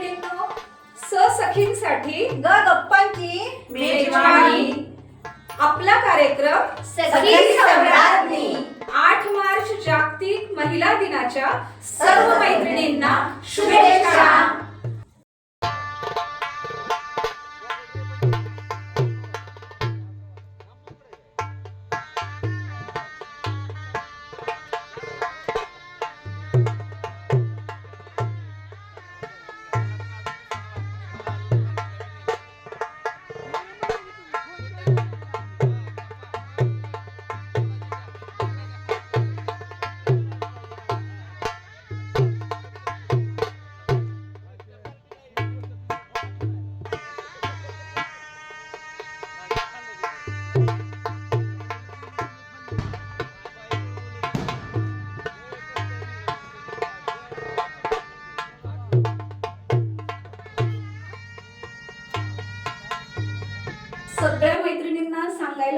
मैत्रिणींनो ससखींसाठी ग गप्पांची मेजवानी आपला कार्यक्रम सखी सम्राज्ञी. आठ मार्च जागतिक महिला दिनाच्या सर्व मैत्रिणींना शुभेच्छा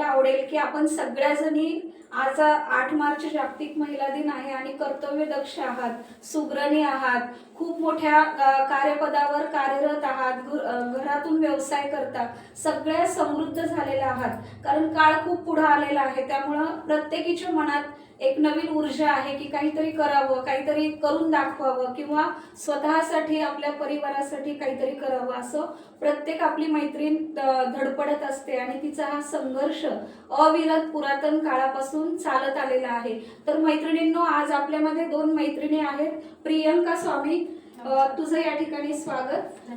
आपल्याला आवडेल की आपण सगळ्या जणी आज आठ मार्च जागतिक महिला दिन आहे आणि कर्तव्य दक्ष आहात सुग्रणी आहात. खूप मोठ्या कार्यपदावर कार्यरत आहात. घरातून व्यवसाय करता. सगळ्या समृद्ध झालेल्या आहात. कारण काळ खूप पुढे आलेला आहे. त्यामुळं प्रत्येकीच्या मनात एक नवीन ऊर्जा आहे की काहीतरी करावं काहीतरी करून दाखवावं किंवा स्वतःसाठी आपल्या परिवारासाठी काहीतरी करावं असं प्रत्येक आपली मैत्रीण धडपडत असते आणि तिचा हा संघर्ष अविरत पुरातन काळापासून चालत आलेला आहे. तर मैत्रिणींनो आज आपल्यामध्ये दोन मैत्रिणी आहेत. प्रियंका स्वामी तुझं या ठिकाणी स्वागत.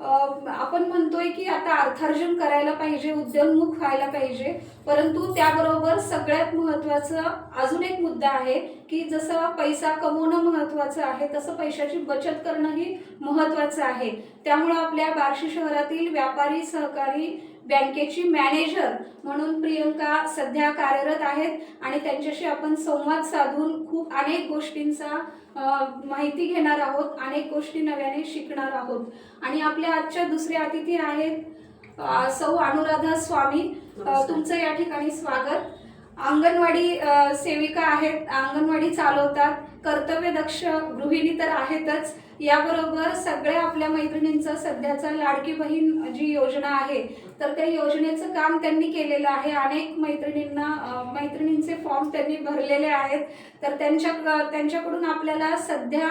आपण म्हणतोय की आता अर्थार्जन करायला पाहिजे उद्योन्मुख व्हायला पाहिजे. परंतु त्याबरोबर सगळ्यात महत्वाचं अजून एक मुद्दा आहे की जसं पैसा कमवणं महत्वाचं आहे तसं पैशाची बचत करणंही महत्वाचं आहे. त्यामुळं आपल्या बार्शी शहरातील व्यापारी सहकारी बँकेची मॅनेजर म्हणून प्रियंका सध्या कार्यरत आहेत आणि त्यांच्याशी आपण संवाद साधून खूप अनेक गोष्टींचा माहिती घेणार आहोत अनेक गोष्टी नव्याने शिकणार आहोत. आणि आपल्या आजच्या दुसऱ्या अतिथी आहेत सौ अनुराधा स्वामी. तुमचं या ठिकाणी स्वागत. अंगणवाडी सेविका आहेत अंगणवाडी चालवतात कर्तव्य दक्ष गृहिणी तर आहेतच. याबरोबर सगळ्या आपल्या मैत्रिणींचा सध्याचा लाडकी बहीण जी योजना आहे तर त्या योजनेचं काम त्यांनी केलेलं आहे. अनेक मैत्रिणींना मैत्रिणींचे फॉर्म त्यांनी भरलेले आहेत. तर त्यांच्या त्यांच्याकडून आपल्याला सध्या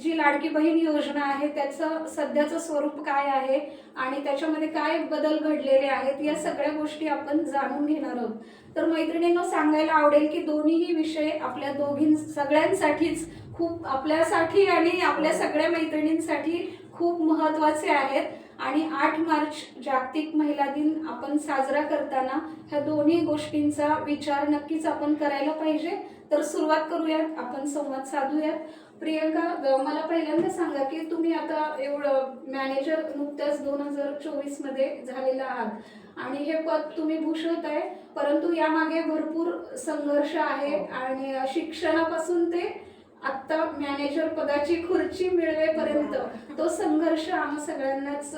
जी लाडकी बहीण योजना आहे त्याचं सध्याचं स्वरूप काय आहे आणि त्याच्यामध्ये काय बदल घडलेले आहेत या सगळ्या गोष्टी आपण जाणून घेणार आहोत. तर मैत्रिणींना सांगायला आवडेल की दोन्हीही विषय आपल्या दोघीं सगळ्यांसाठीच खूप आपल्यासाठी आणि आपल्या सगळ्या मैत्रिणींसाठी खूप महत्त्वाचे आहेत. आणि आठ मार्च जागतिक महिला दिन आपण साजरा करताना ह्या दोन्ही गोष्टींचा विचार नक्कीच आपण करायला पाहिजे. तर सुरुवात करूयात आपण संवाद साधूयात. प्रियंका मला पहिल्यांदा सांगा की तुम्ही आता एवढं मॅनेजर नुकत्याच दोन हजार चोवीसमध्ये झालेला आहात. आणि हे पद तुम्ही भूषवत आहे परंतु यामागे भरपूर संघर्ष आहे आणि शिक्षणापासून ते आत्ता मॅनेजर पदाची खुर्ची मिळवेपर्यंत तो संघर्ष आम्हा सगळ्यांनाच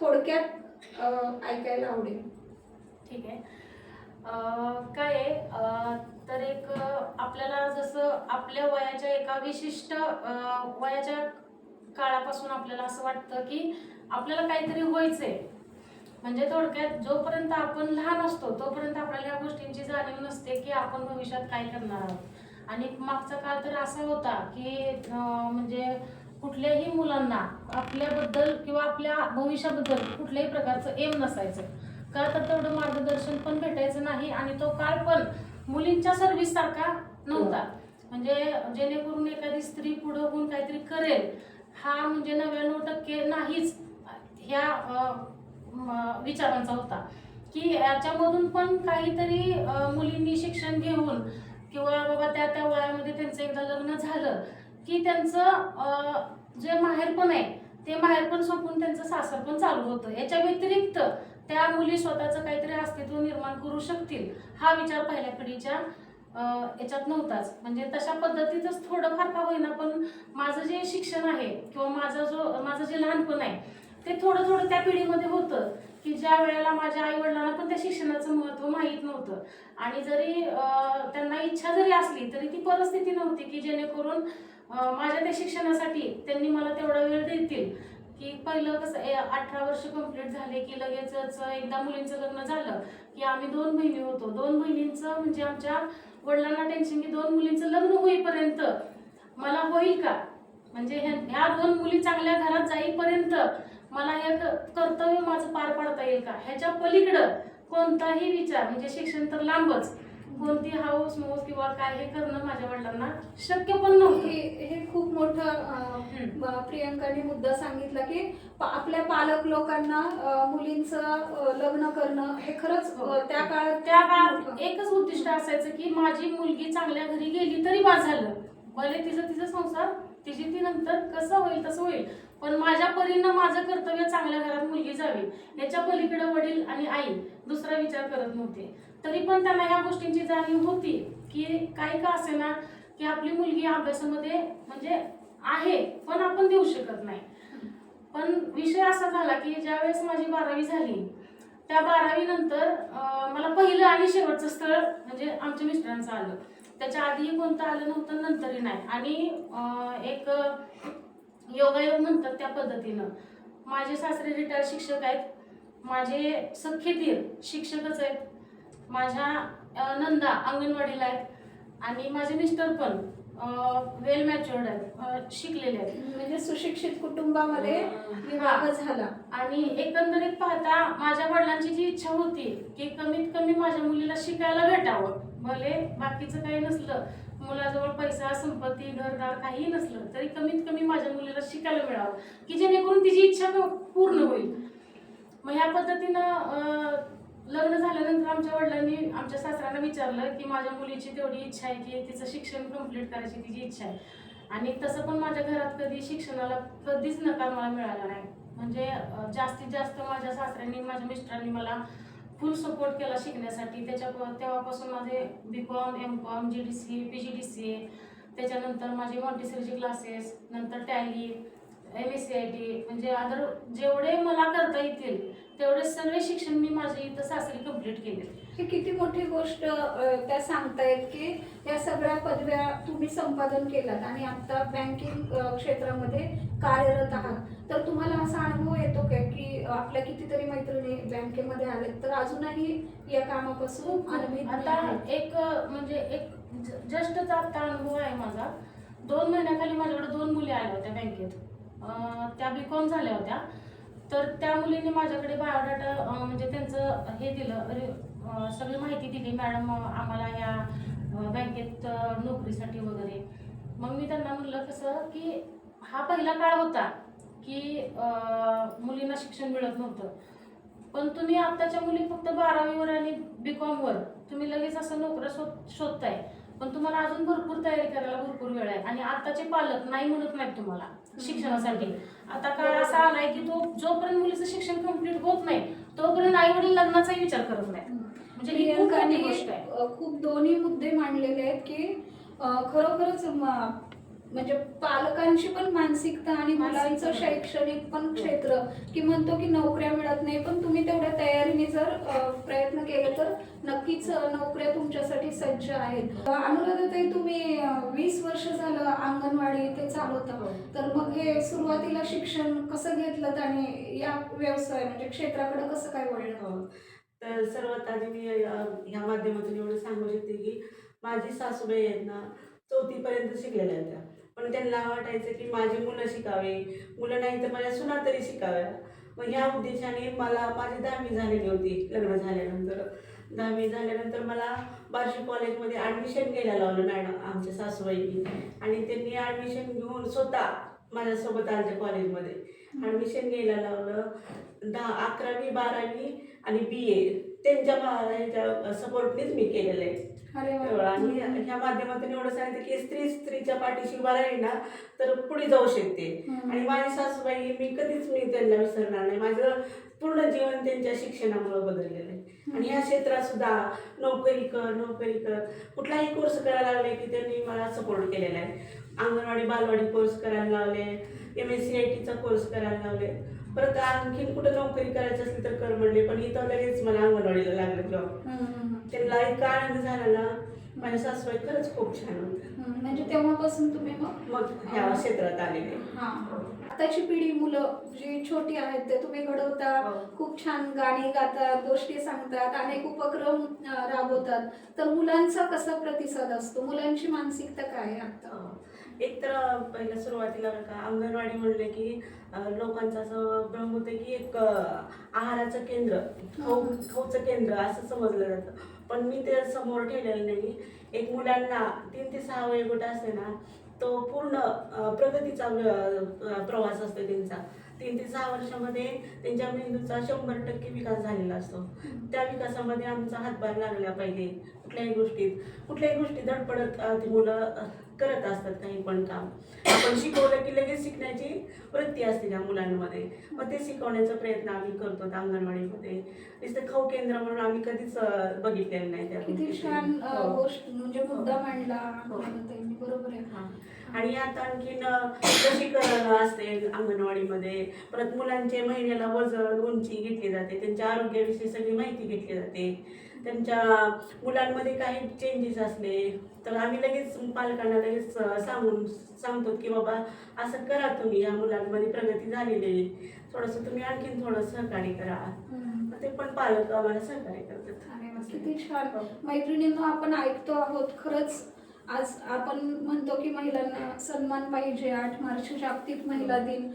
थोडक्यात ऐकायला आवडेल. ठीक आहे. काय आहे? तर एक आपल्याला जसं आपल्या वयाच्या एका विशिष्ट वयाच्या काळापासून आपल्याला असं वाटतं की आपल्याला काहीतरी व्हायचंय. म्हणजे थोडक्यात जोपर्यंत आपण लहान असतो तोपर्यंत आपल्याला या गोष्टींची जाणीव नसते की आपण भविष्यात काय करणार आहोत. आणि मागचा काळ तर असा होता की म्हणजे कुठल्याही मुलांना आपल्याबद्दल किंवा आपल्या भविष्याबद्दल कुठल्याही प्रकारचं एम नसायचं. का तर तेवढं मार्गदर्शन पण भेटायचं नाही आणि तो काळ पण मुलींच्या सर्व्हिस सारखा नव्हता. म्हणजे जेणेकरून एखादी स्त्री पुढं होऊन काहीतरी करेल हा म्हणजे नव्याण्णव टक्के नाहीच ह्या विचारांचा होता. की याच्यामधून पण काहीतरी मुलींनी शिक्षण घेऊन किंवा बाबा त्या त्या वयामध्ये त्यांचं एकदा लग्न झालं की त्यांचं जे माहेरपण आहे ते माहेरपण संपून त्यांचं सासर पण चालू होतं. याच्या व्यतिरिक्त त्या मुली स्वतःचं काहीतरी अस्तित्व निर्माण करू शकतील हा विचार पहिल्या पिढीच्या याच्यात नव्हताच. म्हणजे तशा पद्धतीतच थोडंफार का होईना पण माझं जे शिक्षण आहे किंवा माझं जो माझं जे लहानपण आहे ते थोडं थोडं त्या पिढीमध्ये होतं की ज्या वेळेला माझ्या आई वडिलांना पण त्या शिक्षणाचं महत्त्व माहीत नव्हतं. आणि जरी त्यांना इच्छा जरी असली तरी ती परिस्थिती नव्हती की जेणेकरून माझ्या त्या शिक्षणासाठी त्यांनी मला तेवढा वेळ देतील. की पहिलं कसं अठरा वर्ष कंप्लीट झाले की लगेचच एकदा मुलींचं लग्न झालं की आम्ही दोन बहिणी होतो. दोन बहिणींचं म्हणजे आमच्या वडिलांना टेन्शन की दोन मुलींचं लग्न होईपर्यंत मला होईल का? म्हणजे ह्या दोन मुली चांगल्या घरात जाईपर्यंत मला हे कर्तव्य माझं पार पाडता येईल का? ह्याच्या पलीकडं कोणताही विचार म्हणजे शिक्षण तर लांबच कोणती हाऊस मौस किंवा काय हे करणं माझ्या वडिलांना शक्य पण नव्हतं. हे खूप मोठं प्रियंकाने मुद्दा सांगितला की आपल्या पालक लोकांना मुलींचं लग्न करणं हे खरंच हो. त्या काळात त्या काळात. एकच उद्दिष्ट असायचं की माझी मुलगी चांगल्या घरी गेली तरी बाद झालं. भले तिचं तिचं संसार तिची ती नंतर कसं होईल तसं होईल. पण माझ्या परीनं माझं कर्तव्य चांगल्या घरात मुलगी जावी याच्या पलीकडे वडील आणि आई दुसरा विचार करत नव्हते. तरी पण त्यांना ह्या गोष्टींची जाणीव होती की काही का असेना की आपली मुलगी अभ्यासामध्ये म्हणजे आहे पण आपण देऊ शकत नाही. पण विषय असा झाला की ज्यावेळेस माझी बारावी झाली त्या बारावी नंतर मला पहिलं आणि शेवटचं स्थळ म्हणजे आमच्या मिस्टरांचं आलं. त्याच्या आधीही कोणतं आलं नव्हतं नंतरही नाही. आणि एक योगायोग म्हणतात त्या पद्धतीनं. माझे सासरे रिटायर शिक्षक आहेत. माझे सख्खे दीर शिक्षकच आहेत. माझ्या नंदा अंगणवाडीला आहेत. आणि माझे मिस्टर पण वेल मॅच्युअर्ड आहेत. शिकलेले आहेत. म्हणजे सुशिक्षित कुटुंबामध्ये विवाह झाला. आणि एकंदरीत पाहता माझ्या वडिलांची जी इच्छा होती की कमीत कमी माझ्या मुलीला शिकायला भेटावं. भले बाकीचं काही नसलं मुलाजवळ पैसा संपत्ती घरदार काही नसलं तरी कमीत कमी माझ्या मुलीला शिकायला मिळावं की जेणेकरून तिची इच्छा पूर्ण होईल. मग ह्या पद्धतीनं लग्न झाल्यानंतर आमच्या वडिलांनी आमच्या सासऱ्यांना विचारलं की माझ्या मुलीची तेवढी इच्छा आहे की तिचं शिक्षण कंप्लीट करायची तिची इच्छा आहे. आणि तसं पण माझ्या घरात कधी शिक्षणाला कधीच नकार मला मिळाला नाही. म्हणजे जास्तीत जास्त माझ्या सासऱ्यांनी माझ्या मिस्टरांनी मला फुल सपोर्ट केला शिकण्यासाठी. त्याच्या तेव्हापासून माझे B com M com G D C P G D C त्याच्यानंतर माझे मॉन्टेसरीचे क्लासेस नंतर Tally M S C I T म्हणजे अदर जेवढे मला करता येतील तेवढे सगळे शिक्षण मी माझे इथं सासरी कंप्लीट केले ही किती मोठी गोष्ट अं, त्या सांगतायत की या सगळ्या पदव्या तुम्ही संपादन केलात आणि आता बँकिंग अं, क्षेत्रामध्ये कार्यरत आहात. तर तुम्हाला असा अनुभव येतो का की अं, आपल्या कितीतरी मैत्रिणी बँकेमध्ये आलेत तर अजूनही या कामापासून अनभिज्ञ आता आहेत. एक म्हणजे एक जस्टचा आता अनुभव आहे माझा. दोन महिन्याखाली माझ्याकडे दोन मुली आल्या होत्या बँकेत त्या बी कॉम झाल्या होत्या. तर त्या मुलींनी माझ्याकडे बायोडाटा म्हणजे त्यांचं हे दिलं अरे सगळी माहिती दिली मॅडम आम्हाला या बँकेत नोकरीसाठी वगैरे. मग मी त्यांना म्हणलं कसं की हा पहिला काळ होता की मुलींना शिक्षण मिळत नव्हतं. पण तुम्ही आत्ताच्या मुली फक्त बारावीवर आणि बी कॉमवर तुम्ही लगेच असं नोकऱ्या शोध शोधताय. पण तुम्हाला अजून भरपूर तयारी करायला भरपूर वेळ आहे. आणि आताचे पालक नाही म्हणत नाहीत तुम्हाला शिक्षणासाठी. आता काळ असा आलाय की तो जोपर्यंत मुलीचं शिक्षण कंप्लीट होत नाही तोपर्यंत आई वडील लग्नाचाही विचार करत नाही म्हणजे ही खूप मोठी गोष्ट आहे. खूप दोन्ही मुद्दे मांडलेले आहेत की खरोखरच म्हणजे पालकांची पण मानसिकता आणि मुलांचं. शैक्षणिक पण क्षेत्र की म्हणतो की नोकऱ्या मिळत नाही पण तुम्ही तेवढ्या तयारीने जर प्रयत्न केले तर नक्कीच नोकऱ्या तुमच्यासाठी सज्ज आहेत. अनुराधाताई तुम्ही वीस वर्ष झालं अंगणवाडी इथे चालवता तर मग हे सुरुवातीला शिक्षण कसं घेतलं आणि या व्यवसाय म्हणजे क्षेत्राकडे कसं काय वळलं? हो. तर सर्वात आधी मी ह्या माध्यमातून एवढं सांगू शकते की माझी सासूबाई आहेत ना चौथीपर्यंत शिकलेल्या होत्या पण त्यांना वाटायचं की माझी मुलं शिकावे मुलं नाही तर माझ्या सुना तरी शिकाव्या. मग ह्या उद्देशाने मला माझी दहावी झालेली होती लग्न झाल्यानंतर. दहावी झाल्यानंतर मला बार्शी कॉलेजमध्ये ॲडमिशन घ्यायला लावलं मॅडम आमच्या सासूबाईंनी. आणि त्यांनी ॲडमिशन घेऊन स्वतः माझ्यासोबत आलते कॉलेजमध्ये. ॲडमिशन घ्यायला लावलं. दहा अकरावी बारावी आणि बी ए त्यांच्या ह्याच्या सपोर्टनेच मी केलेलं आहे. आणि ह्या माध्यमातून एवढं सांगितलं की स्त्री स्त्रीच्या पाठीशी उभा राहिली ना तर पुढे जाऊ शकते. आणि माझी सासूबाई मी कधीच मी त्यांना विसरणार नाही. माझं पूर्ण जीवन त्यांच्या शिक्षणामुळे बदललेलं आहे. आणि ह्या क्षेत्रात सुद्धा नोकरी कर नोकरी कर. कुठलाही कोर्स करायला लागले की त्यांनी मला सपोर्ट केलेला आहे. अंगणवाडी बालवाडी कोर्स करायला लावले. एम एस सी आय टीचा कोर्स करायला लावले. परत आणखीन कुठं नोकरी करायची असली तर कर म्हणले पण इथं लगेच मला अंगणवाडीला लागलं जॉब त्यांना इतका आनंद झाला ना. माझ्या सासूबाई खरंच खूप छान होत्या. हम्म, म्हणजे तेव्हापासून तुम्ही मग मग ह्या क्षेत्रात आलेले. हा. आताची पिढी मुलं जी छोटी आहेत ते तुम्ही घडवता. हो. खूप छान गाणी गातात गोष्टी सांगतात अनेक उपक्रम राबवतात. तर मुलांचा कसा प्रतिसाद असतो? मुलांची मानसिकता काय आता? एक तर पहिल्या सुरुवातीला बरं का अंगणवाडी म्हणले की लोकांचं असं भ्रम होतं की एक आहाराचं केंद्र. खाऊ खाऊचं केंद्र असं समजलं जातं. पण मी ते समोर ठेवलेलं नाही. एक मुलांना तीन ते सहा वयोगट असते ना तो पूर्ण प्रगतीचा प्रवास असतो त्यांचा. तीन ते सहा वर्षामध्ये त्यांच्या मेंदूचा शंभर टक्के विकास झालेला असतो. त्या विकासामध्ये आमचा हातभार लागला पाहिजे कुठल्याही गोष्टीत. कुठल्याही गोष्टी धडपडत ती मुलं करत असतात काही पण काम आपण शिकवलं की लगेच शिकण्याची वृत्ती असते त्या मुलांमध्ये मग ते शिकवण्याचा प्रयत्न आम्ही करतो अंगणवाडीमध्ये नुसतं खाऊ केंद्र म्हणून आम्ही कधीच बघितलेलं नाही त्या किती. छान हो. गोष्ट म्हणजे मुद्दा मांडला हो. बरोबर आहे. आणि आता आणखीन लसीकरण असते अंगणवाडीमध्ये. परत मुलांचे महिन्याला वजन उंची घेतली जाते. त्यांच्या आरोग्याविषयी सगळी माहिती घेतली जाते. त्यांच्या मुलांमध्ये काही चेंजेस असले तर आम्ही लगेच पालकांना लगेच सांगून सांगतो की बाबा असं करा तुम्ही. या मुलांमध्ये प्रगती झालेली थोडंसं तुम्ही आणखीन थोडं सहकार्य करा. ते पण पालक आम्हाला सहकार्य करतात. किती छान. मैत्रिणींनो आपण ऐकतो आहोत खरंच आज आपण म्हणतो की महिलांना सन्मान पाहिजे आठ मार्च जागतिक महिला दिन.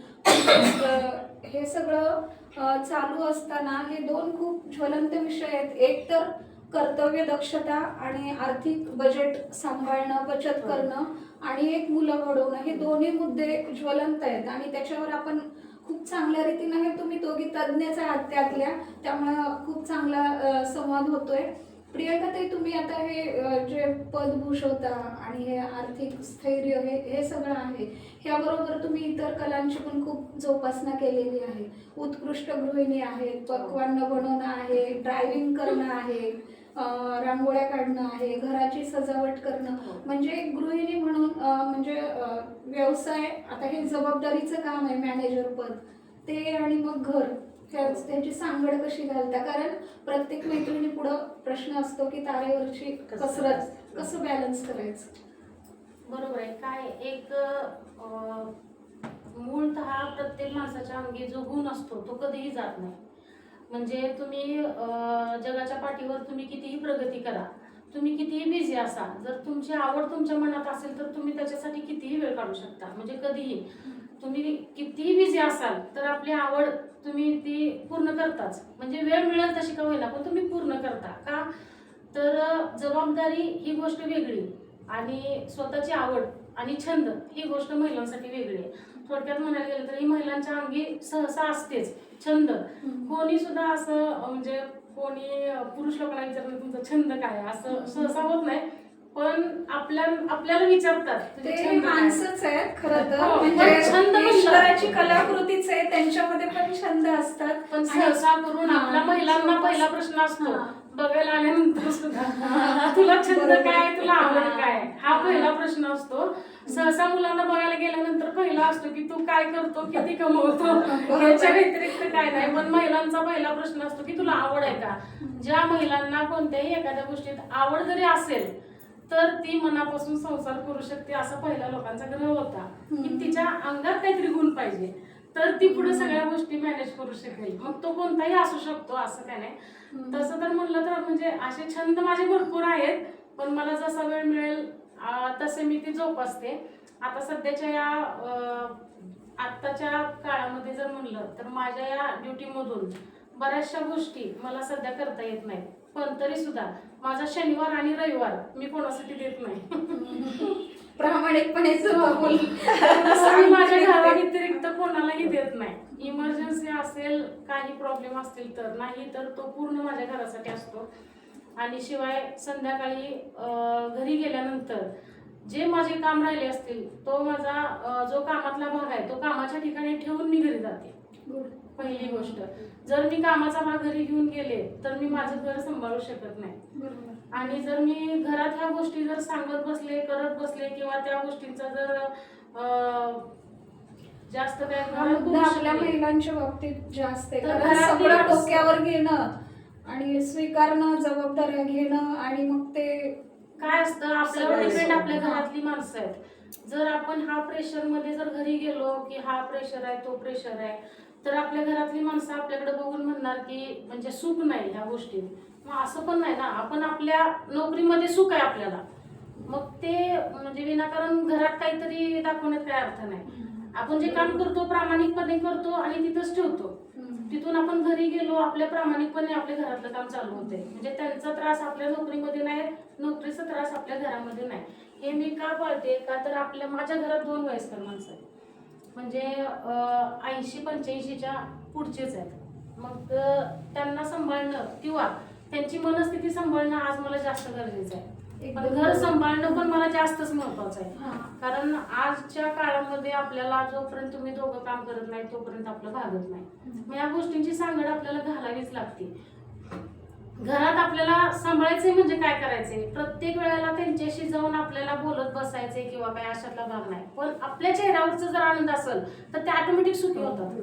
हे सगळं चालू असताना हे दोन खूप ज्वलंत विषय आहेत. एक तर कर्तव्य दक्षता आणि आर्थिक बजेट सांभाळणं बचत करणं आणि एक मुलं घडवणं हे दोन्ही मुद्दे ज्वलंत आहेत. आणि त्याच्यावर आपण खूप चांगल्या रीतीनं हे तुम्ही दोघी तज्ज्ञच आहात त्यातल्या त्यामुळे खूप चांगला संवाद होतोय. प्रियंका ताई तुम्ही आता हे जे पद भूषवता आणि हे आर्थिक स्थैर्य हे हे सगळं आहे ह्याबरोबर तुम्ही इतर कलांची पण खूप जोपासना केलेली आहे. उत्कृष्ट गृहिणी आहेत पक्वान्न बनवणं आहे ड्रायव्हिंग करणं आहे रांगोळ्या काढणं आहे घराची सजावट करणं. म्हणजे गृहिणी म्हणून म्हणजे व्यवसाय आता हे जबाबदारीचं काम आहे मॅनेजर पद. ते आणि मग घर. त्याच सांगड कशी घालता? कारण प्रत्येक मैत्रिणी पुढं प्रश्न असतो की तारेवरची कसं कसरत? कसं बॅलन्स करायचं? बरोबर आहे. काय एक अं, मूळतः प्रत्येक माणसाच्या अंगी जो गुण असतो तो कधीही जात नाही. म्हणजे तुम्ही जगाच्या पाठीवर तुम्ही कितीही प्रगती करा तुम्ही कितीही बिझी असा जर तुमची आवड तुमच्या मनात असेल तर तुम्ही त्याच्यासाठी कितीही वेळ काढू शकता. म्हणजे कधीही. तुम्ही कितीही बिझी असाल तर आपली आवड तुम्ही ती पूर्ण करताच. म्हणजे वेळ मिळेल तशी का होईना पण तुम्ही पूर्ण करता. का? तर जबाबदारी ही गोष्ट वेगळी आणि स्वतःची आवड आणि छंद ही गोष्ट महिलांसाठी वेगळी आहे. थोडक्यात म्हणायला गेलं तर ही महिलांच्या अंगी सहसा असतेच छंद. कोणी सुद्धा असं म्हणजे कोणी पुरुष लोकांना विचारलं तुमचा छंद काय? असं सहसा होत नाही. पण आपल्या आपल्याला विचारतात. तुझे ते? माणसंच आहेत खरं तर. हो, म्हणजे ईश्वराची कलाकृतीच आहे त्यांच्यामध्ये पण छंद असतात. पण सहसा करून आपल्या महिलांना पहिला प्रश्न असतो. बघायला आल्यानंतर सुद्धा. तुला छंद. काय? तुला आवड. काय? हा पहिला प्रश्न असतो. सहसा मुलांना बघायला गेल्यानंतर पहिला असतो की तू काय करतो किती कमवतो? याच्या व्यतिरिक्त काय नाही. पण महिलांचा पहिला प्रश्न असतो की तुला आवड आहे का? ज्या महिलांना कोणत्याही एखाद्या गोष्टीत आवड जरी असेल तर ती मनापासून संसार करू शकते असा पहिला लोकांचा ग्रह होता. की. तिच्या अंगात काहीतरी गुण पाहिजे. तर ती पुढे सगळ्या गोष्टी मॅनेज करू शकेल. मग तो कोणताही असू शकतो असं काय नाही. तसं तर म्हणलं तर म्हणजे असे छंद माझे भरपूर आहेत. पण मला जसा वेळ मिळेल तसे मी ती जोपासते. आता सध्याच्या या आत्ताच्या काळामध्ये जर म्हणलं तर माझ्या या ड्युटीमधून बऱ्याचशा गोष्टी मला सध्या करता येत नाहीत. पण तरी सुद्धा माझा शनिवार आणि रविवार मी कोणासाठी देत नाही. प्रामाणिकपणे मी माझ्या घरा व्यतिरिक्त कोणालाही देत नाही. इमर्जन्सी असेल काही प्रॉब्लेम असतील तर. नाही तर तो पूर्ण माझ्या घरासाठी असतो. आणि शिवाय संध्याकाळी घरी गेल्यानंतर जे माझे काम राहिले असतील तो माझा जो कामातला भाग आहे तो कामाच्या ठिकाणी ठेवून मी घरी जाते. पहिली गोष्ट. जर मी कामाचा भाग घरी घेऊन गेले तर मी माझं घर सांभाळू शकत नाही. आणि जर मी घरात ह्या गोष्टी जर सांगत बसले करत बसले किंवा त्या गोष्टींचा जर जास्त काय आपल्या. महिलांच्या बाबतीत जास्त सगळं डोक्यावर घेणं आणि स्वीकारणं जबाबदाऱ्या घेणं आणि मग ते काय असतं आपल्यावर डिपेंड. आपल्या घरातली माणसं आहेत. जर आपण हा प्रेशरमध्ये जर घरी गेलो की हा प्रेशर आहे तो प्रेशर आहे तर आपल्या घरातली माणसं आपल्याकडे बघून म्हणणार की म्हणजे सुख नाही ह्या गोष्टी मग असं पण नाही ना आपण आपल्या नोकरीमध्ये सुख आहे आपल्याला. मग ते म्हणजे विनाकारण घरात काहीतरी दाखवण्यात काय अर्थ नाही. आपण जे काम करतो प्रामाणिकपणे करतो आणि तिथंच ठेवतो. तिथून आपण घरी गेलो आपल्या प्रामाणिकपणे आपल्या घरातलं काम चालू होते म्हणजे त्यांचा त्रास आपल्या नोकरीमध्ये नाही नोकरीचा त्रास आपल्या घरामध्ये नाही. हे मी का पाळते? का तर आपल्या माझ्या घरात दोन वयस्कर माणसं आहेत. म्हणजे ऐंशी पंच्याऐंशीच्या पुढचेच आहेत. मग त्यांना सांभाळणं किंवा त्यांची मनस्थिती सांभाळणं आज मला जास्त गरजेचं आहे. पण घर सांभाळणं पण मला जास्तच महत्वाचं आहे. कारण आजच्या काळामध्ये आपल्याला जोपर्यंत तुम्ही दोघं काम करत नाही तोपर्यंत आपलं भागत नाही. मग या गोष्टींची सांगड आपल्याला घालावीच लागते. घरात आपल्याला सांभाळायचे म्हणजे काय करायचे प्रत्येक वेळेला त्यांच्याशी जाऊन आपल्याला बोलत बसायचे किंवा काय अशातला भाग नाही. पण आपल्या चेहऱ्यावरचा जर आनंद असेल तर ते ऑटोमॅटिक सुखी होतात.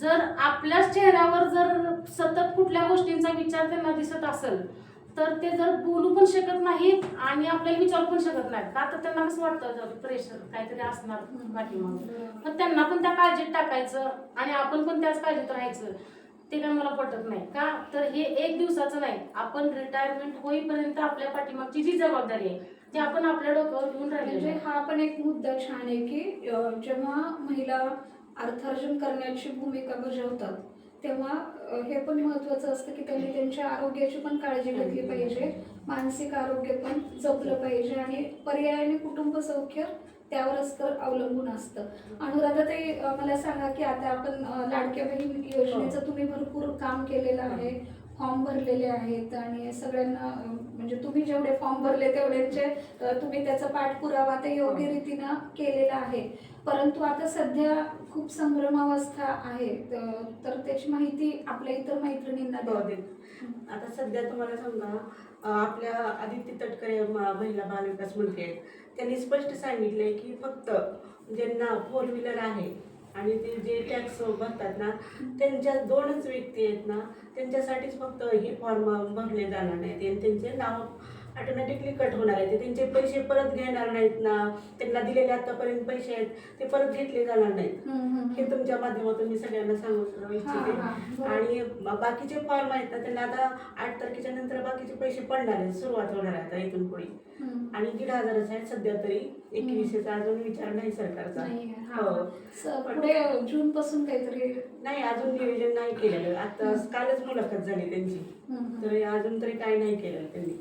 जर आपल्याच चेहऱ्यावर जर सतत कुठल्या गोष्टींचा विचार त्यांना दिसत असेल तर ते जर बोलू पण शकत नाहीत आणि आपल्याला विचारू पण शकत नाहीत. का तर त्यांना कसं वाटतं? प्रेशर काहीतरी असणार पाठीमागं. मग त्यांना पण त्या काळजीत टाकायचं आणि आपण पण त्याच काळजीत राहायचं. ते काय मला पटत नाही. का? तर हे एक दिवसाचं नाही. आपण रिटायरमेंट होईपर्यंत आपल्या पाठीमागची जी जबाबदारी आहे ती आपण आपल्या डोक्यावर घेऊन राहिलेली म्हणजे. हा पण एक मुद्दा छान आहे की अं, जेव्हा महिला अर्थार्जन करण्याची भूमिका बजावतात तेव्हा अं, हे पण महत्वाचं असतं की त्यांनी त्यांच्या आरोग्याची पण काळजी घेतली पाहिजे. मानसिक आरोग्य पण जपलं पाहिजे आणि पर्यायाने कुटुंब सौख्य त्यावरच तर अवलंबून असतं. अनुराधा अं, मला सांगा की आता आपण लाडक्या बहीण योजनेचं तुम्ही भरपूर काम केलेलं आहे. फॉर्म भरलेले आहेत आणि सगळ्यांना म्हणजे तुम्ही जेवढे फॉर्म भरले तेवढ्यांचे तुम्ही त्याचा पाठपुरावा ते योग्य रीतीनं केलेला आहे. परंतु आता सध्या खूप संभ्रमावस्था आहे. त- तर त्याची माहिती आपल्या इतर मैत्रिणींना द्या. हो, देते. आता सध्या तुम्हाला सांगा आपल्या आदित्य तटकरे महिला बालविकास मंत्री आहेत. त्यांनी स्पष्ट सांगितलंय की फक्त ज्यांना फोर व्हीलर आहे आणि ते जे टॅक्स भरतात ना त्यांच्या दोनच व्यक्ती आहेत ना त्यांच्यासाठीच फक्त हे फॉर्म भरले जाणार नाहीत. आणि त्यांचे नाव ऑटोमॅटिकली कट होणार आहे. ते त्यांचे पैसे परत घेणार नाहीत ना. त्यांना दिलेले आतापर्यंत पैसे आहेत ते परत घेतले जाणार नाहीत. हे. तुमच्या माध्यमातून मी सगळ्यांना सांगू इच्छिते. आणि बाकीचे फॉर्म आहेत ना त्यांना आता आठ तारखेच्या नंतर बाकीचे पैसे पडणार आहेत. सुरुवात होणार आहे आता इथून पुढे. आणि दीड हजारच आहेत सध्या तरी. एकविसचा अजून विचार नाही सरकारचा. हा. पुढे जून पासून काहीतरी नाही अजून नियोजन नाही केलेलं. आता कालच मुलाखत झाली त्यांची. तर अजून तरी काही नाही केलेलं त्यांनी.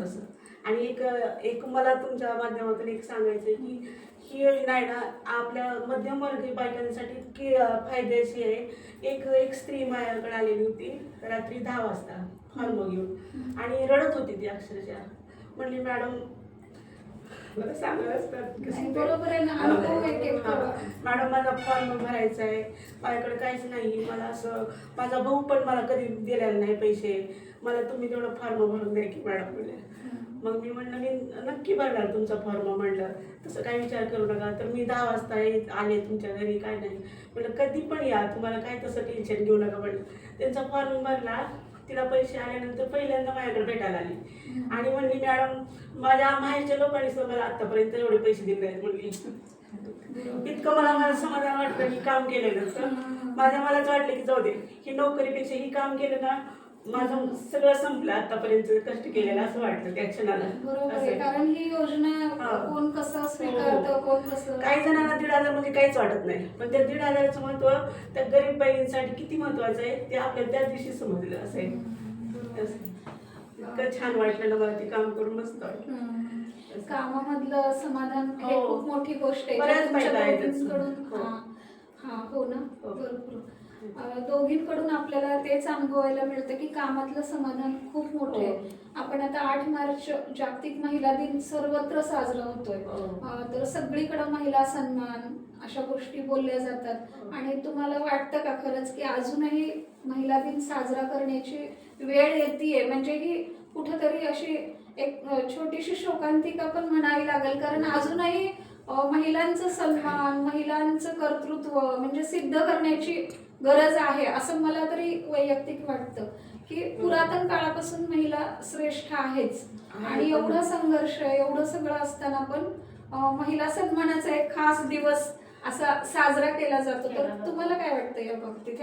तसं. आणि एक एक मला तुमच्या माध्यमातून एक सांगायचं आहे की ही योजना आहे ना आपल्या मध्यमवर्गीय बायकांसाठी अं, फायदेशीर आहे. एक एक स्त्री माझ्याकडे आलेली होती रात्री दहा वाजता फॉर्म घेऊन आणि रडत होती ती अक्षरशः. म्हणली मॅडम मला असतात. नाही, बरोबर आहे ना. मॅडम माझा फॉर्म भरायचा आहे माझ्याकडे काहीच नाही. मला असं माझा भाऊ पण मला कधी दिलेला नाही पैसे. मला तुम्ही तेवढं फॉर्म भरून द्या की मॅडम म्हणले मग मी म्हणलं मी नक्की भरणार तुमचा फॉर्म म्हणलं. तसं काही विचार करू नका. तर मी दहा वाजता येत आले तुमच्या घरी काय नाही. म्हणलं कधी पण या. तुम्हाला काय तसं टेन्शन घेऊ नका. म्हणलं. त्यांचा फॉर्म भरला. तिला पैसे आल्यानंतर पहिल्यांदा माझ्याकडे भेटायला आली. आणि म्हणली मॅडम माझ्या माहेरच्या लोकांनी मला आतापर्यंत एवढे पैसे दिले आहेत म्हणली इतकं मला मला समाधान वाटतं की काम केलेलं तर माझ्या मलाच वाटलं की जाऊ दे ही नोकरीपेक्षा ही काम केलं ना माझं सगळं संपलं आतापर्यंत कष्ट केलेलं असं वाटलं त्या क्षणाला बरोबर आहे. कारण ही योजना हा. कोण कसं स्वीकारतं कोण कसं काही जणांना दीड हजार म्हणजे काहीच वाटत नाही पण त्या दीड हजाराचं महत्त्व त्या गरीब बहिणींसाठी किती महत्वाचं आहे ते आपल्याला त्या दिवशी समजलं असं आहे असं. इतकं छान वाटलं ना मला ते काम करून मस्त वाटलं हम्म. कामामधलं समाधान हे हो. खूप मोठी गोष्ट आहे बऱ्याच हो. हा हा हो ना हो. भरपूर दोघींकडून आपल्याला तेच अनुभवायला मिळतं की कामातलं समाधान खूप मोठं आहे. हो. आपण आता आठ मार्च जागतिक महिला दिन सर्वत्र साजरा होतोय. हो. तर सगळीकडे महिला सन्मान अशा गोष्टी बोलल्या जातात. आणि तुम्हाला वाटतं का खरंच की अजूनही महिला दिन साजरा करण्याची वेळ येते म्हणजे ही कुठंतरी अशी एक छोटीशी शोकांतिका पण म्हणावी लागेल. कारण अजूनही महिलांचं सन्मान महिलांचं कर्तृत्व म्हणजे सिद्ध करण्याची गरज आहे असं मला तरी वैयक्तिक वाटतं की पुरातन काळापासून महिला श्रेष्ठ आहेच. आणि एवढा संघर्ष एवढं सगळं असताना पण महिला सन्मानाचा एक खास दिवस असा साजरा केला जातो. तर. तुम्हाला काय वाटतं या बाबतीत?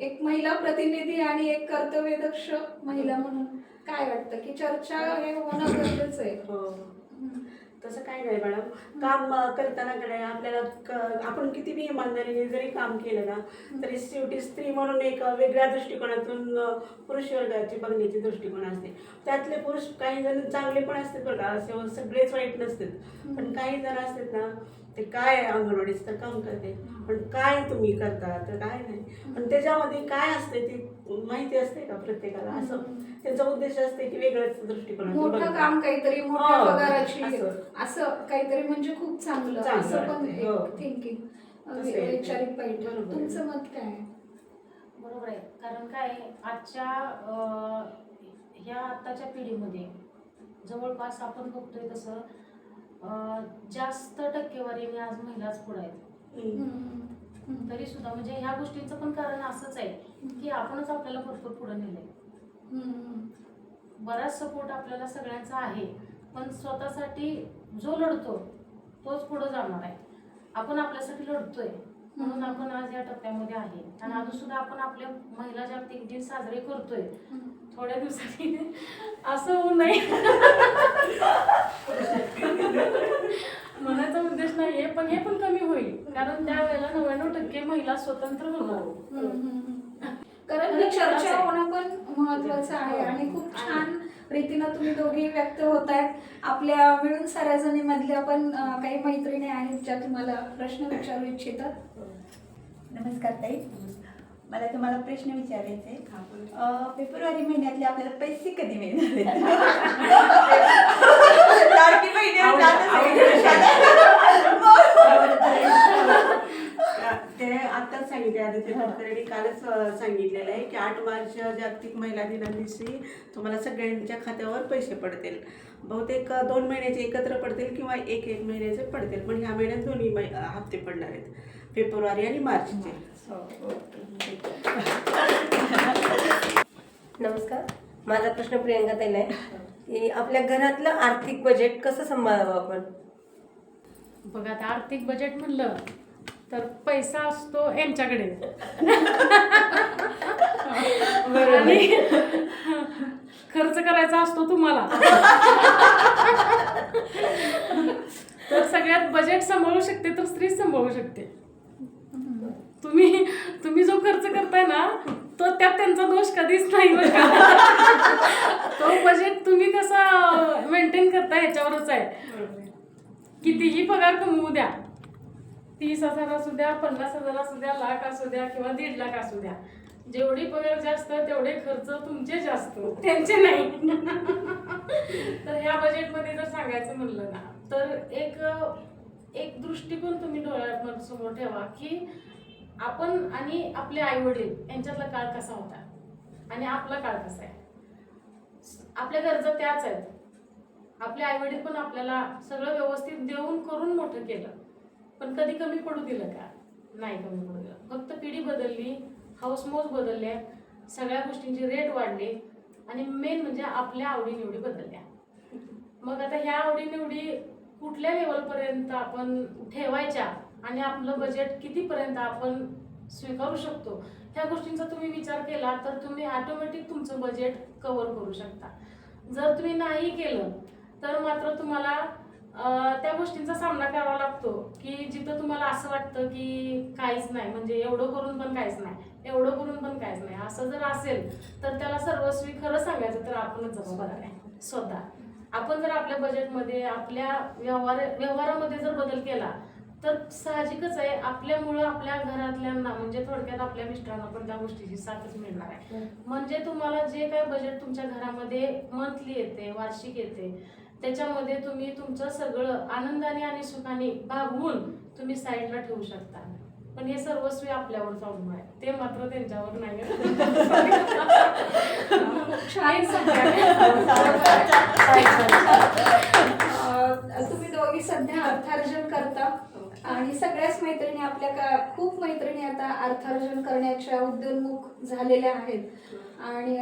एक महिला प्रतिनिधी आणि एक कर्तव्यदक्ष महिला म्हणून काय वाटतं? की चर्चा हे होणं गरजेचं आहे. हो. तसं काही नाही मॅडम. काम करताना कडे आपल्याला आपण किती बी इमानदारीने जरी काम केलं ना तरी शेवटी स्त्री म्हणून एक वेगळ्या दृष्टिकोनातून पुरुष वर्गाची बघण्याची दृष्टिकोन असते. त्यातले पुरुष काही जण चांगले पण असतात बरं का असे सगळेच वाईट नसतात. पण काही जण असतात ना ते काय अंगणवाडीच तर काम करते पण काय तुम्ही करता तर काय नाही पण त्याच्यामध्ये काय असते ते माहिती असते का प्रत्येकाला असं त्यांचा उद्देश असते की वेगळ्याच दृष्टिकोनातून मोठं. काम काहीतरी मोठ्या हो, पगाराची असं. असं काहीतरी म्हणजे खूप चांगलं असं पण हो. थिंकिंग आहे. वैचारिक पाहिजे. तुमचं मत काय आहे? बरोबर आहे कारण काय आजच्या ह्या आत्ताच्या पिढीमध्ये जवळपास आपण बघतोय तसं जास्त टक्केवारीने आज महिलाच पुढे आहेत. तरी सुद्धा म्हणजे ह्या गोष्टींचं पण कारण असंच आहे की आपणच आपल्याला भरपूर पुढे नेलंय. बराच सपोर्ट आपल्याला सगळ्यांचा आहे पण स्वतःसाठी जो लढतो तोच पुढे जाणार आहे आपण आपल्यासाठी लढतोय म्हणून आपण आज या टप्प्यामध्ये आहे. आणि अजून सुद्धा आपण आपले महिला जागतिक दिन साजरे करतोय. थोड्या दिवसांनी असं होऊ नये. म्हणायचा उद्देश नाहीये पण हे पण कमी होईल. कारण त्यावेळेला नव्याण्णव टक्के महिला स्वतंत्र होणार. कारण ही चर्चा होणं पण महत्वाचं आहे आणि खूप छान रीतीनं तुम्ही दोघी व्यक्त होत आहेत आपल्या मिळून साऱ्या जणी मधल्या पण काही मैत्रिणी आहेत ज्या तुम्हाला प्रश्न विचारू इच्छितात. नमस्कार ताई. मला तुम्हाला प्रश्न विचारायचे फेब्रुवारी महिन्यातले आपल्याला पैसे कधी मिळणार ते आताच सांगितले आदित्य तटकरेंनी कालच सांगितलेलं आहे की आठ मार्च जागतिक महिला दिनादिवशी तुम्हाला सगळ्यांच्या खात्यावर पैसे पडतील. बहुतेक दोन महिन्याचे एकत्र पडतील किंवा एक एक महिन्याचे पडतील पण ह्या महिन्यात दोन्ही हप्ते पडणार आहेत. फेब्रुवारी आणि मार्चचे. नमस्कार. माझा प्रश्न प्रियंका ताईला आहे. की आपल्या घरातलं आर्थिक बजेट कसं सांभाळावं आपण? बघा आता आर्थिक बजेट म्हणलं तर पैसा असतो यांच्याकडे. खर्च करायचा असतो तुम्हाला. तर सगळ्यात बजेट सांभाळू शकते तर स्त्री सांभाळू शकते. तुम्ही तुम्ही जो खर्च करताय ना तो त्यात त्यांचा दोष कधीच नाही बरं का तो बजेट तुम्ही कसा मेंटेन करता याच्यावरच आहे. कितीही पगार कमवू द्या. तीस हजार असू द्या पन्नास हजार असू द्या लाख असू द्या किंवा दीड लाख असू द्या. जेवढी पगार जास्त तेवढे खर्च तुमचे जास्त. त्यांचे नाही. तर ह्या बजेटमध्ये जर सांगायचं म्हणलं ना तर एक एक दृष्टिकोन तुम्ही डोळ्यासमोर ठेवा की आपण आणि आपले आई वडील यांच्यातला काळ कसा होता? आणि आपला काळ कसा आहे? आपल्या गरजा त्याच आहेत. आपले आई वडील पण आपल्याला सगळं व्यवस्थित देऊन करून मोठं केलं. पण कधी कमी पडू दिलं का? नाही कमी पडू दिलं. फक्त पिढी बदलली हाऊसमोज बदलल्या सगळ्या गोष्टींचे रेट वाढले आणि मेन म्हणजे आपल्या आवडीनिवडी बदलल्या. मग आता ह्या आवडीनिवडी कुठल्या लेवलपर्यंत आपण ठेवायच्या? आणि आपलं बजेट कितीपर्यंत आपण स्वीकारू शकतो? ह्या गोष्टींचा तुम्ही विचार केला तर तुम्ही ऑटोमॅटिक तुमचं बजेट कवर करू शकता. जर तुम्ही नाही केलं तर मात्र तुम्हाला त्या गोष्टींचा सामना करावा लागतो की जिथं तुम्हाला असं वाटतं की काहीच नाही म्हणजे एवढं करून पण काहीच नाही एवढं करून पण काहीच नाही. असं जर असेल तर त्याला सर्वस्वी खरं सांगायचं तर आपणच जबाबदार आहे. स्वतः. आपण जर आपल्या बजेटमध्ये आपल्या व्यवहार व्यवहारामध्ये जर बदल केला तर साहजिकच आहे आपल्यामुळं आपल्या घरातल्यांना म्हणजे थोडक्यात आपल्या मिस्टरांना पण त्या गोष्टीची साथच मिळणार आहे. म्हणजे तुम्हाला जे काय बजेट तुमच्या घरामध्ये मंथली येते वार्षिक येते त्याच्यामध्ये तुम्ही तुमचं सगळं आनंदाने आणि सुखाने भागवून तुम्ही साईडला ठेवू शकता. पण हे सर्वस्वी आपल्यावर अवलंबून आहे. ते मात्र त्यांच्यावर नाही तुम्ही दोघी सध्या अर्थार्जन करता. आणि सगळ्याच मैत्रिणी आपल्या का खूप मैत्रिणी आता अर्थार्जन करण्याच्या उद्योन्मुख झालेल्या आहेत. आणि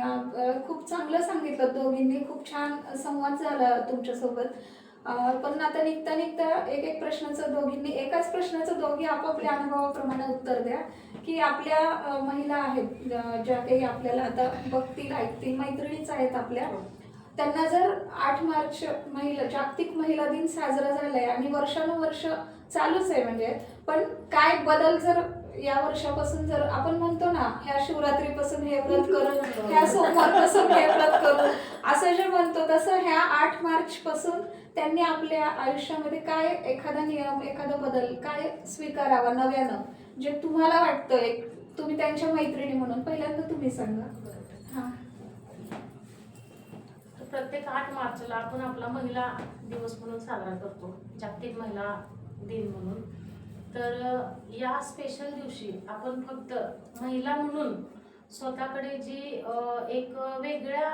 खूप चांगलं सांगितलं दोघींनी. खूप छान संवाद झाला तुमच्यासोबत. पण आता निघता निघता एक एक प्रश्नाचं दोघींनी एकाच प्रश्नाचं दोघी आपापल्या अनुभवाप्रमाणे उत्तर द्या. की आपल्या महिला आहेत ज्या काही आपल्याला आता बघतील ऐकतील मैत्रिणीच आहेत आपल्या. त्यांना जर आठ मार्च महिला जागतिक महिला दिन साजरा झालाय आणि वर्षानुवर्ष चालूच आहे म्हणजे. पण काय बदल जर या वर्षापासून जर आपण म्हणतो ना ह्या शिवरात्रीपासून हे व्रत करू ह्या सोमवारपासून हे व्रत करू असं जे म्हणतो तसं ह्या आठ मार्च पासून त्यांनी आपल्या आयुष्यामध्ये काय एखादा नियम एखादा बदल काय स्वीकारावा नव्यानं? जे तुम्हाला वाटतं एक तुम्ही त्यांच्या मैत्रिणी म्हणून पहिल्यांदा तुम्ही सांगा. हा. प्रत्येक आठ मार्चला आपण आपला महिला दिवस म्हणून साजरा करतो. जागतिक महिला दिन म्हणून. तर या स्पेशल दिवशी आपण फक्त महिला म्हणून स्वतःकडे जी एक वेगळ्या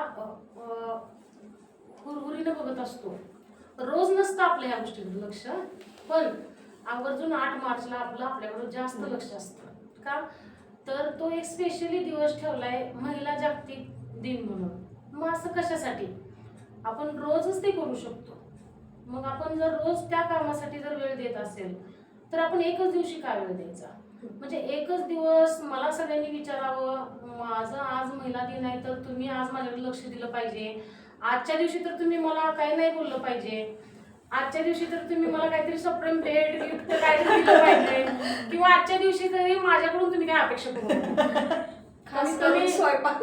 हुरहुरीनं बघत असतो. रोज नसतं आपल्या ह्या गोष्टीकडे लक्ष पण आवर्जून आठ मार्चला आपलं आपल्याकडे जास्त लक्ष असतं. का? तर तो एक स्पेशली दिवस ठेवलाय महिला जागतिक दिन म्हणून. मग असं कशासाठी? आपण रोजच ते करू शकतो. मग आपण जर रोज त्या कामासाठी जर वेळ देत असेल तर आपण एकच दिवशी काय वेळ द्यायचा? म्हणजे एकच दिवस मला सगळ्यांनी विचारावं माझं आज महिला दिन आहे तर तुम्ही आज माझ्याकडे लक्ष दिलं पाहिजे. आजच्या दिवशी तर तुम्ही मला काही नाही बोललं पाहिजे. आजच्या दिवशी तर तुम्ही मला काहीतरी सप्रेम भेट गिफ्ट काहीतरी दिलं पाहिजे. किंवा आजच्या दिवशी तरी माझ्याकडून तुम्ही काय अपेक्षा करू. खास करून स्वयंपाक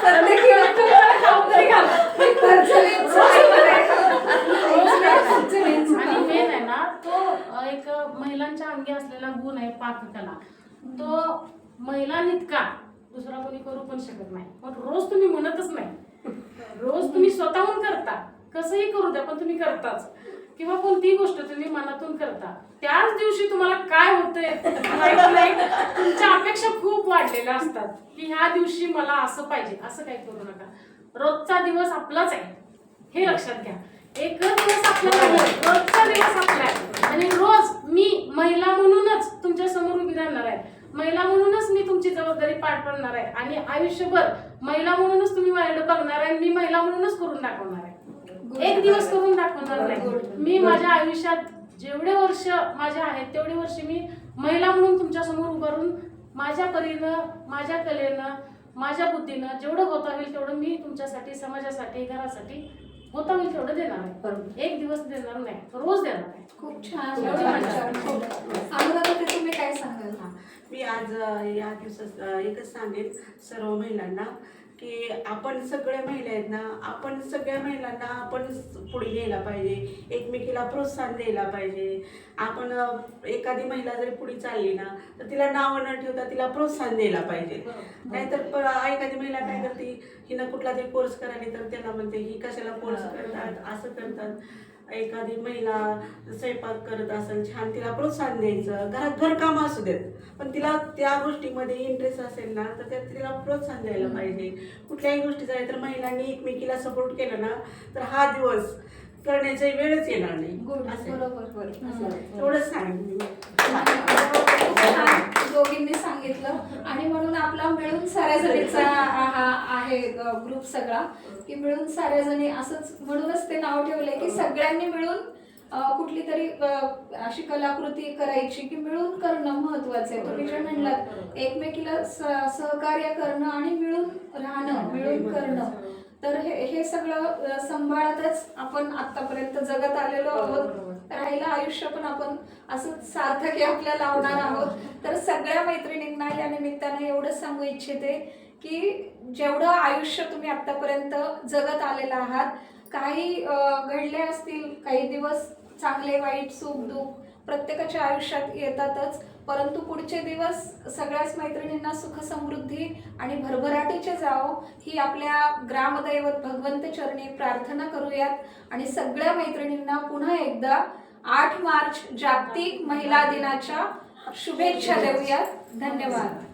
प्रत्येक व्यक्तीला खाऊ तरी घाला. खर्चलीचं खर्चलीचं. आणि मेन तो एक महिलांच्या अंगी असलेला गुण आहे पाककला. तो महिलांइतका दुसरा कोणी करू पण शकत नाही. पण रोज तुम्ही म्हणतच नाही. रोज तुम्ही स्वतःहून करता. कसंही करू द्या पण तुम्ही करताच. किंवा कोणतीही गोष्ट तुम्ही मनातून करता. त्याच दिवशी तुम्हाला काय होतंय तुमच्या अपेक्षा खूप वाढलेल्या असतात. की ह्या दिवशी मला असं पाहिजे. असं काही करू नका. रोजचा दिवस आपलाच आहे. हे लक्षात घ्या. एकच दिवस आपला नाही. रोजचा दिवस आपला आहे. आणि रोज मी महिला म्हणूनच तुमच्यासमोर उभी राहणार आहे. महिला म्हणूनच मी तुमची जबाबदारी पार पाडणार आहे. आणि आयुष्यभर महिला म्हणूनच तुम्ही माझ्याकडे बघणार आहे. आणि मी महिला म्हणूनच करून दाखवणार आहे. एक दिवस करून दाखवणार नाही. मी माझ्या आयुष्यात जेवढे वर्ष माझे आहेत तेवढे वर्ष मी महिला म्हणून तुमच्यासमोर उभं राहून माझ्या परीनं माझ्या कलेनं माझ्या बुद्धीनं जेवढं होता होईल तेवढं मी तुमच्यासाठी समाजासाठी घरासाठी होता होईल तेवढं देणार आहे एक दिवस देणार नाही रोज देणार आहे खूप छान एवढी मजा. खूप. अनुराधा ते तुम्ही काय सांगाल. मी आज अ, या दिवसात अ, एकच सांगेन सर्व महिलांना की आपण सगळ्या महिला आहेत ना आपण सगळ्या महिलांना आपण पुढे न्यायला पाहिजे एकमेकीला प्रोत्साहन द्यायला पाहिजे. आपण एखादी महिला जरी पुढे चालली ना तर तिला नावं न ठेवता तिला प्रोत्साहन द्यायला पाहिजे. नाहीतर प- एखादी महिला काय करते हिनं कुठला तरी कोर्स करायला तर त्याला म्हणते ही कशाला कोर्स करतात असं करतात. एखादी महिला स्वयंपाक करत असेल छान तिला प्रोत्साहन द्यायचं. घरात घरकाम असू देत पण तिला त्या गोष्टीमध्ये इंटरेस्ट असेल ना तर त्यात तिला प्रोत्साहन द्यायला पाहिजे. कुठल्याही गोष्टीचा आहे तर महिलांनी एकमेकीला सपोर्ट केला ना तर हा दिवस करण्याचा वेळच येणार नाही. असं एवढंच छान दोघींनी सांगितलं. आणि म्हणून आपला मिळून साऱ्या जणीचा हा आहे ग्रुप सगळा. की मिळून साऱ्या जणी असंच म्हणूनच ते नाव ठेवलंय की सगळ्यांनी मिळून कुठली तरी अशी कलाकृती करायची की मिळून करणं महत्वाचं आहे. तुम्ही जे म्हणलात एकमेकीला सहकार्य करणं आणि मिळून राहणं मिळून करणं. तर हे हे सगळं सांभाळतच आपण आतापर्यंत जगत आलेलो आहोत. राहिलं आयुष्य पण आपण असं सार्थक आपल्या लावणार आहोत. तर सगळ्या मैत्रिणींना या निमित्तानं एवढंच सांगू इच्छिते की जेवढं आयुष्य तुम्ही आतापर्यंत जगत आलेलं आहात काही घडले असतील काही दिवस चांगले वाईट सुख दुःख प्रत्येकाच्या आयुष्यात येतातच. परंतु पुढचे दिवस सगळ्याच मैत्रिणींना सुख समृद्धी आणि भरभराटीचे जावो ही आपल्या ग्रामदैवत भगवंत चरणी प्रार्थना करूयात. आणि सगळ्या मैत्रिणींना पुन्हा एकदा आठ मार्च जागतिक महिला दिनाच्या शुभेच्छा देऊयात. धन्यवाद.